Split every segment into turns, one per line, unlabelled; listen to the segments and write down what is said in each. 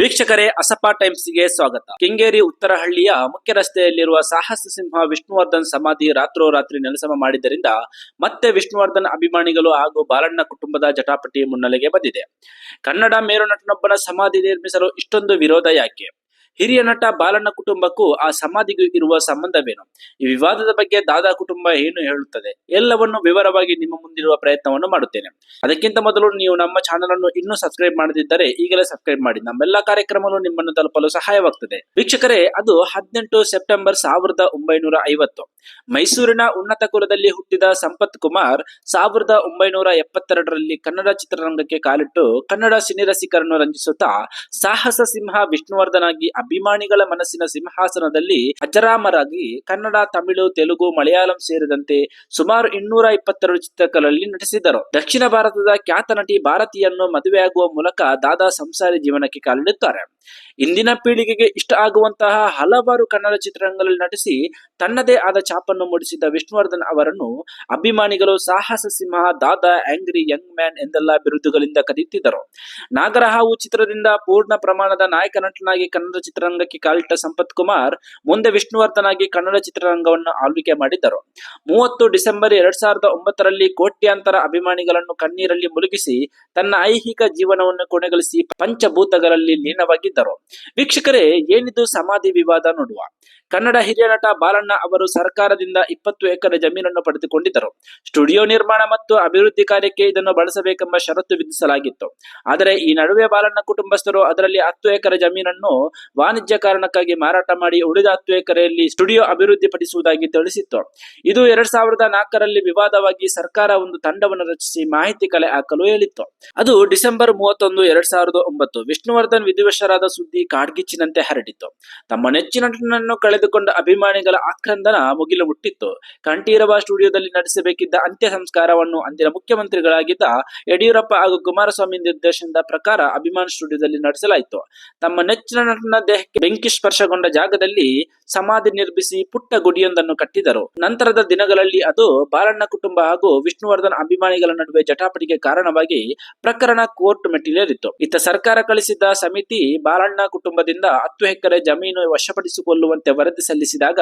ವೀಕ್ಷಕರೇ, ಅಸಪಾ ಟೈಮ್ಸ್ಗೆ ಸ್ವಾಗತ. ಕೆಂಗೇರಿ ಉತ್ತರಹಳ್ಳಿಯ ಮುಖ್ಯ ರಸ್ತೆಯಲ್ಲಿರುವ ಸಾಹಸ ಸಿಂಹ ವಿಷ್ಣುವರ್ಧನ್ ಸಮಾಧಿ ರಾತ್ರೋರಾತ್ರಿ ನೆಲಸಮ ಮಾಡಿದ್ದರಿಂದ ಮತ್ತೆ ವಿಷ್ಣುವರ್ಧನ್ ಅಭಿಮಾನಿಗಳು ಹಾಗೂ ಬಾಲಣ್ಣ ಕುಟುಂಬದ ಜಟಾಪಟಿ ಮುನ್ನೆಲೆಗೆ ಬಂದಿದೆ. ಕನ್ನಡ ಮೇರು ನಟನೊಬ್ಬನ ಸಮಾಧಿ ನಿರ್ಮಿಸಲು ಇಷ್ಟೊಂದು ವಿರೋಧ ಯಾಕೆ? ಹಿರಿಯ ನಟ ಬಾಲಣ್ಣ ಕುಟುಂಬಕ್ಕೂ ಆ ಸಮಾಧಿಗೂ ಇರುವ ಸಂಬಂಧವೇನು? ಈ ವಿವಾದದ ಬಗ್ಗೆ ದಾದಾ ಕುಟುಂಬ ಏನು ಹೇಳುತ್ತದೆ? ಎಲ್ಲವನ್ನು ವಿವರವಾಗಿ ನಿಮ್ಮ ಮುಂದಿರುವ ಪ್ರಯತ್ನವನ್ನು ಮಾಡುತ್ತೇನೆ. ಅದಕ್ಕಿಂತ ಮೊದಲು ನೀವು ನಮ್ಮ ಚಾನೆಲ್ ಅನ್ನು ಇನ್ನೂ ಸಬ್ಸ್ಕ್ರೈಬ್ ಮಾಡದಿದ್ದರೆ ಈಗಲೇ ಸಬ್ಸ್ಕ್ರೈಬ್ ಮಾಡಿ. ನಮ್ಮೆಲ್ಲ ಕಾರ್ಯಕ್ರಮಗಳು ನಿಮ್ಮನ್ನು ತಲುಪಲು ಸಹಾಯವಾಗುತ್ತದೆ ವೀಕ್ಷಕರೇ, ಅದು ಹದಿನೆಂಟು ಸೆಪ್ಟೆಂಬರ್ ಸಾವಿರದ ಒಂಬೈನೂರ ಐವತ್ತು. ಮೈಸೂರಿನ ಉನ್ನತ ಕುಲದಲ್ಲಿ ಹುಟ್ಟಿದ ಸಂಪತ್ ಕುಮಾರ್ ಸಾವಿರದ ಒಂಬೈನೂರ ಎಪ್ಪತ್ತೆರಡರಲ್ಲಿ ಕನ್ನಡ ಚಿತ್ರರಂಗಕ್ಕೆ ಕಾಲಿಟ್ಟು ಕನ್ನಡ ಸಿನಿರಸಿಕರನ್ನು ರಂಜಿಸುತ್ತಾ ಸಾಹಸ ಸಿಂಹ ವಿಷ್ಣುವರ್ಧನಾಗಿ ಅಭಿಮಾನಿಗಳ ಮನಸ್ಸಿನ ಸಿಂಹಾಸನದಲ್ಲಿ ಅಜರಾಮರಾಗಿ ಕನ್ನಡ, ತಮಿಳು, ತೆಲುಗು, ಮಲಯಾಳಂ ಸೇರಿದಂತೆ ಸುಮಾರು ಇನ್ನೂರ ಇಪ್ಪತ್ತೆರಡು ಚಿತ್ರಗಳಲ್ಲಿ ನಟಿಸಿದರು. ದಕ್ಷಿಣ ಭಾರತದ ಖ್ಯಾತ ನಟಿ ಭಾರತಿಯನ್ನು ಮದುವೆಯಾಗುವ ಮೂಲಕ ದಾದಾ ಸಂಸಾರಿ ಜೀವನಕ್ಕೆ ಕಾಲಿಡುತ್ತಾರೆ. ಇಂದಿನ ಪೀಳಿಗೆಗೆ ಇಷ್ಟ ಆಗುವಂತಹ ಹಲವಾರು ಕನ್ನಡ ಚಿತ್ರರಂಗಗಳಲ್ಲಿ ನಟಿಸಿ ತನ್ನದೇ ಆದ ಛಾಪನ್ನು ಮೂಡಿಸಿದ ವಿಷ್ಣುವರ್ಧನ್ ಅವರನ್ನು ಅಭಿಮಾನಿಗಳು ಸಾಹಸ ಸಿಂಹ, ದಾದಾ, ಆಂಗ್ರಿ, ಯಂಗ್ ಮ್ಯಾನ್ ಎಂದೆಲ್ಲ ಬಿರುದುಗಳಿಂದ ಕರೆಯುತ್ತಿದ್ದರು ನಾಗರಹಾವು ಚಿತ್ರದಿಂದ ಪೂರ್ಣ ಪ್ರಮಾಣದ ನಾಯಕ ನಟನಾಗಿ ಕನ್ನಡ ಚಿತ್ರರಂಗಕ್ಕೆ ಕಾಲಿಟ್ಟ ಸಂಪತ್ ಕುಮಾರ್ ಮುಂದೆ ವಿಷ್ಣುವರ್ಧನಾಗಿ ಕನ್ನಡ ಚಿತ್ರರಂಗವನ್ನು ಆಳ್ವಿಕೆ ಮಾಡಿದ್ದರು. ಮೂವತ್ತು ಡಿಸೆಂಬರ್ ಎರಡ್ ಸಾವಿರದ ಒಂಬತ್ತರಲ್ಲಿ ಕೋಟ್ಯಾಂತರ ಅಭಿಮಾನಿಗಳನ್ನು ಕಣ್ಣೀರಲ್ಲಿ ಮುಳುಗಿಸಿ ತನ್ನ ಐಹಿಕ ಜೀವನವನ್ನು ಕೊನೆಗೊಳಿಸಿ ಪಂಚಭೂತಗಳಲ್ಲಿ ಲೀನವಾಗಿದ್ದರು. ವೀಕ್ಷಕರೇ, ಏನಿದು ಸಮಾಧಿ ವಿವಾದ ನೋಡುವ? ಕನ್ನಡ ಹಿರಿಯ ನಟ ಬಾಲಣ್ಣ ಅವರು ಸರ್ಕಾರದಿಂದ ಇಪ್ಪತ್ತು ಎಕರೆ ಜಮೀನನ್ನು ಪಡೆದುಕೊಂಡಿದ್ದರು. ಸ್ಟುಡಿಯೋ ನಿರ್ಮಾಣ ಮತ್ತು ಅಭಿವೃದ್ಧಿ ಕಾರ್ಯಕ್ಕೆ ಇದನ್ನು ಬಳಸಬೇಕೆಂಬ ಷರತ್ತು ವಿಧಿಸಲಾಗಿತ್ತು. ಆದರೆ ಈ ನಡುವೆ ಬಾಲಣ್ಣ ಕುಟುಂಬಸ್ಥರು ಅದರಲ್ಲಿ ಹತ್ತು ಎಕರೆ ಜಮೀನನ್ನು ವಾಣಿಜ್ಯ ಕಾರಣಕ್ಕಾಗಿ ಮಾರಾಟ ಮಾಡಿ ಉಳಿದ ಹತ್ತು ಎಕರೆಯಲ್ಲಿ ಸ್ಟುಡಿಯೋ ಅಭಿವೃದ್ಧಿಪಡಿಸುವುದಾಗಿ ತಿಳಿಸಿತ್ತು. ಇದು ಎರಡ್ ಸಾವಿರದ ನಾಲ್ಕರಲ್ಲಿ ವಿವಾದವಾಗಿ ಸರ್ಕಾರ ಒಂದು ತಂಡವನ್ನು ರಚಿಸಿ ಮಾಹಿತಿ ಕಲೆ ಹಾಕಲು ಹೇಳಿತ್ತು. ಅದು ಡಿಸೆಂಬರ್ ಮೂವತ್ತೊಂದು, ಎರಡ್ ಸಾವಿರದ ಒಂಬತ್ತು. ವಿಷ್ಣುವರ್ಧನ್ ವಿಧಿವಶರಾದ ಸುದ್ದಿ ಕಾಡ್ಗಿಚ್ಚಿನಂತೆ ಹರಡಿತ್ತು. ತಮ್ಮ ನೆಚ್ಚಿನ ನಟನನ್ನು ಕಳೆದುಕೊಂಡ ಅಭಿಮಾನಿಗಳ ಆಕ್ರಂದನ ಮುಗಿಲು ಮುಟ್ಟಿತ್ತು. ಕಂಠೀರವ ಸ್ಟುಡಿಯೋದಲ್ಲಿ ನಡೆಸಬೇಕಿದ್ದ ಅಂತ್ಯ ಸಂಸ್ಕಾರವನ್ನು ಅಂದಿನ ಮುಖ್ಯಮಂತ್ರಿಗಳಾಗಿದ್ದ ಯಡಿಯೂರಪ್ಪ ಹಾಗೂ ಕುಮಾರಸ್ವಾಮಿ ನಿರ್ದೇಶನದ ಪ್ರಕಾರ ಅಭಿಮಾನ ಸ್ಟುಡಿಯೋದಲ್ಲಿ ನಡೆಸಲಾಯಿತು ತಮ್ಮ ನೆಚ್ಚಿನ ನಟನ ದೇಹಕ್ಕೆ ಬೆಂಕಿ ಸ್ಪರ್ಶಗೊಂಡ ಜಾಗದಲ್ಲಿ ಸಮಾಧಿ ನಿರ್ಮಿಸಿ ಪುಟ್ಟ ಗುಡಿಯೊಂದನ್ನು ಕಟ್ಟಿದರು. ನಂತರದ ದಿನಗಳಲ್ಲಿ ಅದು ಬಾಲಣ್ಣ ಕುಟುಂಬ ಹಾಗೂ ವಿಷ್ಣುವರ್ಧನ್ ಅಭಿಮಾನಿಗಳ ನಡುವೆ ಜಟಾಪಟಿಗೆ ಕಾರಣವಾಗಿ ಪ್ರಕರಣ ಕೋರ್ಟ್ ಮೆಟ್ಟಿಲೇರಿತ್ತು. ಇತ್ತ ಸರ್ಕಾರ ಕಳಿಸಿದ್ದ ಸಮಿತಿ ಬಾಲಣ್ಣ ಕುಟುಂಬದಿಂದ ಹತ್ತು ಎಕರೆ ಜಮೀನು ವಶಪಡಿಸಿಕೊಳ್ಳುವಂತೆ ವರದಿ ಸಲ್ಲಿಸಿದಾಗ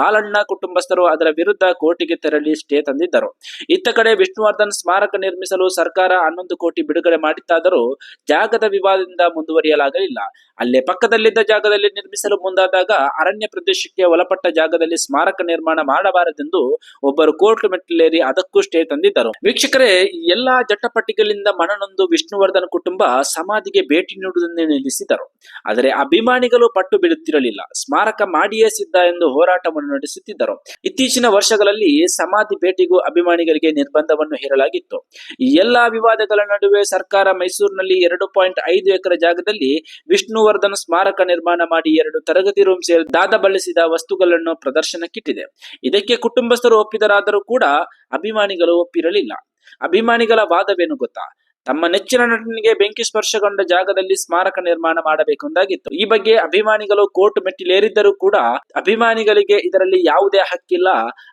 ಬಾಲಣ್ಣ ಕುಟುಂಬಸ್ಥರು ಅದರ ವಿರುದ್ಧ ಕೋರ್ಟಿಗೆ ತೆರಳಿ ಸ್ಟೇ ತಂದಿದ್ದರು. ಇತ್ತ ಕಡೆ ವಿಷ್ಣುವರ್ಧನ್ ಸ್ಮಾರಕ ನಿರ್ಮಿಸಲು ಸರ್ಕಾರ ಹನ್ನೊಂದು ಕೋಟಿ ಬಿಡುಗಡೆ ಮಾಡಿತ್ತಾದರೂ ಜಾಗದ ವಿವಾದದಿಂದ ಮುಂದುವರಿಯಲಾಗಲಿಲ್ಲ. ಅಲ್ಲೇ ಜಾಗದಲ್ಲಿ ನಿರ್ಮಿಸಲು ಮುಂದಾದಾಗ ಅರಣ್ಯ ಪ್ರದೇಶಕ್ಕೆ ಒಳಪಟ್ಟ ಜಾಗದಲ್ಲಿ ಸ್ಮಾರಕ ನಿರ್ಮಾಣ ಮಾಡಬಾರದೆಂದು ಒಬ್ಬರು ಕೋರ್ಟ್ ಮೆಟ್ಟಿಲೇರಿ ಅದಕ್ಕೂ ಸ್ಟೇ ತಂದಿದ್ದರು. ವೀಕ್ಷಕರೇ ಎಲ್ಲಾ ಜಟ್ಟಪಟ್ಟಿಗಳಿಂದ ಮನನೊಂದು ವಿಷ್ಣುವರ್ಧನ್ ಕುಟುಂಬ ಸಮಾಧಿಗೆ ಭೇಟಿ ನೀಡುವುದನ್ನೇ ನಿಲ್ಲಿಸಿದರು. ಆದರೆ ಅಭಿಮಾನಿಗಳು ಪಟ್ಟು ಬಿಡುತ್ತಿರಲಿಲ್ಲ ಸ್ಮಾರಕ ಮಾಡಿಯೇ ಸಿದ್ಧ ಎಂದು ಹೋರಾಟವನ್ನು ನಡೆಸುತ್ತಿದ್ದರು. ಇತ್ತೀಚಿನ ವರ್ಷಗಳಲ್ಲಿ ಸಮಾಧಿ ಭೇಟಿಗೂ ಅಭಿಮಾನಿಗಳಿಗೆ ನಿರ್ಬಂಧವನ್ನು ಹೇರಲಾಗಿತ್ತು. ಈ ಎಲ್ಲಾ ವಿವಾದಗಳ ನಡುವೆ ಸರ್ಕಾರ ಮೈಸೂರಿನಲ್ಲಿ ಎರಡು ಪಾಯಿಂಟ್ ಐದು ಎಕರೆ ಜಾಗದಲ್ಲಿ ವಿಷ್ಣುವರ್ಧನ್ ಸ್ಮಾರಕ ನಿರ್ಮಾಣ ಮಾಡಿ ಎರಡು ತರಗತಿ ರೂಮ್ ಸೇರಿ ದಾದ ಬಳಸಿದ ವಸ್ತುಗಳನ್ನು ಪ್ರದರ್ಶನಕ್ಕಿಟ್ಟಿದೆ. ಇದಕ್ಕೆ ಕುಟುಂಬಸ್ಥರು ಒಪ್ಪಿದರಾದರೂ ಕೂಡ ಅಭಿಮಾನಿಗಳು ಒಪ್ಪಿರಲಿಲ್ಲ. ಅಭಿಮಾನಿಗಳ ವಾದವೇನು ಗೊತ್ತಾ? ತಮ್ಮ ನೆಚ್ಚಿನ ನಟನಿಗೆ ಬೆಂಕಿ ಸ್ಪರ್ಶಗೊಂಡ ಜಾಗದಲ್ಲಿ ಸ್ಮಾರಕ ನಿರ್ಮಾಣ ಮಾಡಬೇಕೆಂದಾಗಿತ್ತು ಈ ಬಗ್ಗೆ ಅಭಿಮಾನಿಗಳು ಕೋರ್ಟ್ ಮೆಟ್ಟಿಲೇರಿದ್ದರೂ ಕೂಡ ಅಭಿಮಾನಿಗಳಿಗೆ ಇದರಲ್ಲಿ ಯಾವುದೇ ಹಕ್ಕಿಲ್ಲ.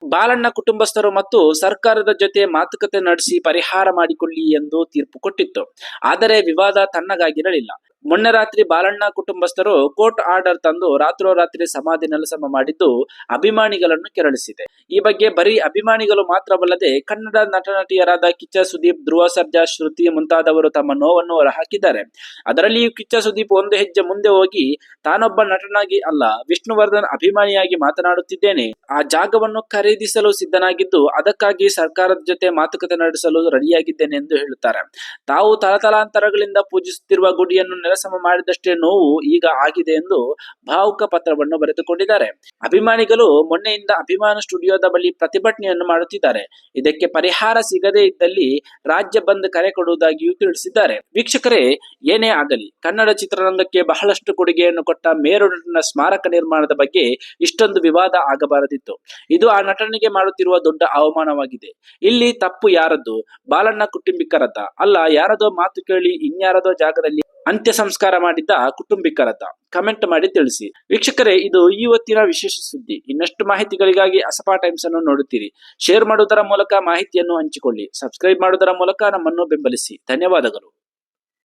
ಬಾಲಣ್ಣ ಕುಟುಂಬಸ್ಥರು ಮತ್ತು ಸರ್ಕಾರದ ಜೊತೆ ಮಾತುಕತೆ ನಡೆಸಿ ಪರಿಹಾರ ಮಾಡಿಕೊಳ್ಳಿ ಎಂದು ತೀರ್ಪು ಕೊಟ್ಟಿತ್ತು. ಆದರೆ ವಿವಾದ ತಣ್ಣಗಾಗಿರಲಿಲ್ಲ. ಮೊನ್ನೆ ರಾತ್ರಿ ಬಾಲಣ್ಣ ಕುಟುಂಬಸ್ಥರು ಕೋರ್ಟ್ ಆರ್ಡರ್ ತಂದು ರಾತ್ರೋರಾತ್ರಿ ಸಮಾಧಿ ನೆಲಸಮ ಮಾಡಿದ್ದು ಅಭಿಮಾನಿಗಳನ್ನು ಕೆರಳಿಸಿದೆ. ಈ ಬಗ್ಗೆ ಬರೀ ಅಭಿಮಾನಿಗಳು ಮಾತ್ರವಲ್ಲದೆ ಕನ್ನಡ ನಟ ನಟಿಯರಾದ ಕಿಚ್ಚ ಸುದೀಪ್, ಧ್ರುವ ಸರ್ಜಾ, ಶ್ರುತಿ ಮುಂತಾದವರು ತಮ್ಮ ನೋವನ್ನು ಹೊರಹಾಕಿದ್ದಾರೆ. ಅದರಲ್ಲಿಯೂ ಕಿಚ್ಚ ಸುದೀಪ್ ಒಂದು ಹೆಜ್ಜೆ ಮುಂದೆ ಹೋಗಿ ತಾನೊಬ್ಬ ನಟನಾಗಿ ಅಲ್ಲ, ವಿಷ್ಣುವರ್ಧನ್ ಅಭಿಮಾನಿಯಾಗಿ ಮಾತನಾಡುತ್ತಿದ್ದೇನೆ. ಆ ಜಾಗವನ್ನು ಖರೀದಿಸಲು ಸಿದ್ಧನಾಗಿದ್ದು ಅದಕ್ಕಾಗಿ ಸರ್ಕಾರದ ಜೊತೆ ಮಾತುಕತೆ ನಡೆಸಲು ರೆಡಿಯಾಗಿದ್ದೇನೆ ಎಂದು ಹೇಳುತ್ತಾರೆ. ತಾವು ತಲತಲಾಂತರಗಳಿಂದ ಪೂಜಿಸುತ್ತಿರುವ ಗುಡಿಯನ್ನು ನೆಲಸಮ ಮಾಡಿದಷ್ಟೇ ನೋವು ಈಗ ಆಗಿದೆ ಎಂದು ಭಾವುಕ ಪತ್ರವನ್ನು ಬರೆದುಕೊಂಡಿದ್ದಾರೆ. ಅಭಿಮಾನಿಗಳು ಮೊನ್ನೆಯಿಂದ ಅಭಿಮಾನ ಸ್ಟುಡಿಯೋದ ಬಳಿ ಪ್ರತಿಭಟನೆಯನ್ನು ಮಾಡುತ್ತಿದ್ದಾರೆ. ಇದಕ್ಕೆ ಪರಿಹಾರ ಸಿಗದೇ ಇದ್ದಲ್ಲಿ ರಾಜ್ಯ ಬಂದ್ ಕರೆ ಕೊಡುವುದಾಗಿಯೂ ತಿಳಿಸಿದ್ದಾರೆ. ವೀಕ್ಷಕರೇ, ಏನೇ ಆಗಲಿ, ಕನ್ನಡ ಚಿತ್ರರಂಗಕ್ಕೆ ಬಹಳಷ್ಟು ಕೊಡುಗೆಯನ್ನು ಕೊಟ್ಟ ಮೇರು ನಟನ ಸ್ಮಾರಕ ನಿರ್ಮಾಣದ ಬಗ್ಗೆ ಇಷ್ಟೊಂದು ವಿವಾದ ಆಗಬಾರದಿತ್ತು. ಇದು ಆ ನಟನಿಗೆ ಮಾಡುತ್ತಿರುವ ದೊಡ್ಡ ಅವಮಾನವಾಗಿದೆ. ಇಲ್ಲಿ ತಪ್ಪು ಯಾರದ್ದು? ಬಾಲಣ್ಣ ಕುಟುಂಬಿಕರದ್ದ? ಅಲ್ಲ, ಯಾರದೋ ಮಾತು ಕೇಳಿ ಇನ್ಯಾರದೋ ಜಾಗದಲ್ಲಿ ಅಂತ್ಯ ಸಂಸ್ಕಾರ ಮಾಡಿದ್ದ ಕುಟುಂಬಿಕರತ ಕಮೆಂಟ್ ಮಾಡಿ ತಿಳಿಸಿ. ವೀಕ್ಷಕರೇ, ಇದು ಇವತ್ತಿನ ವಿಶೇಷ ಸುದ್ದಿ. ಇನ್ನಷ್ಟು ಮಾಹಿತಿಗಳಿಗಾಗಿ ಅಸಪಾ ಟೈಮ್ಸ್ ಅನ್ನು ನೋಡುತ್ತೀರಿ. ಶೇರ್ ಮಾಡುವುದರ ಮೂಲಕ ಮಾಹಿತಿಯನ್ನು ಹಂಚಿಕೊಳ್ಳಿ. ಸಬ್ಸ್ಕ್ರೈಬ್ ಮಾಡುವುದರ ಮೂಲಕ ನಮ್ಮನ್ನು ಬೆಂಬಲಿಸಿ. ಧನ್ಯವಾದಗಳು.